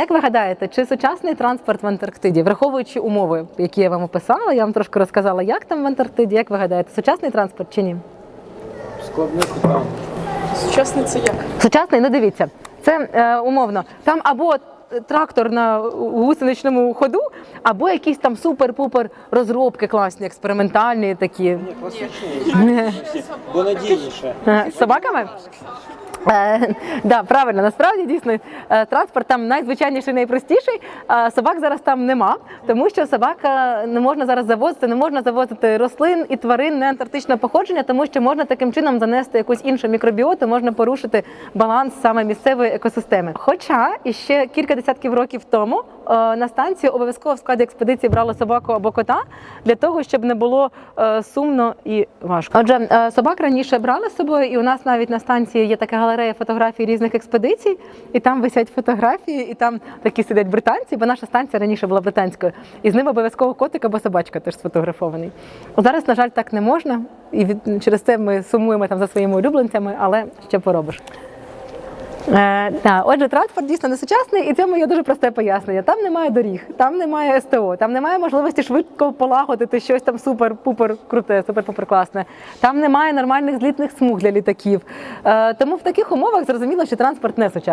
Як ви гадаєте, чи сучасний транспорт в Антарктиді, враховуючи умови, які я вам описала, я вам трошки розказала, як там в Антарктиді, як ви гадаєте, сучасний транспорт чи ні? Складне питання. Сучасний це як? Сучасний, ну дивіться, це е, умовно. Там або трактор на гусеничному ходу, або якісь там супер-пупер розробки класні, експериментальні такі. Ні, класичні. Бо надійніше. Е, З собаками? Е, да, правильно, насправді дійсно е, транспорт там найзвичайніший, найпростіший. А собак зараз там нема, тому що собака не можна зараз завозити, не можна завозити рослин і тварин не антарктичного походження, тому що можна таким чином занести якусь іншу мікробіоту, можна порушити баланс саме місцевої екосистеми. Хоча іще кілька десятків років тому на станцію обов'язково в складі експедиції брали собаку або кота для того, щоб не було е, сумно і важко. Отже, е, собак раніше брали з собою, і у нас навіть на станції є така галерея фотографій різних експедицій, і там висять фотографії, і там такі сидять британці, бо наша станція раніше була британською, і з ними обов'язково котик або собачка теж сфотографований. Зараз, на жаль, так не можна, і через це ми сумуємо там за своїми улюбленцями, але що поробиш. Е, да, отже, транспорт дійсно не сучасний, і цьому є дуже просте пояснення. Там немає доріг, там немає СТО, там немає можливості швидко полагодити щось там супер-пупер круте, супер-пупер класне. Там немає нормальних злітних смуг для літаків. Е, тому в таких умовах зрозуміло, що транспорт не сучасний.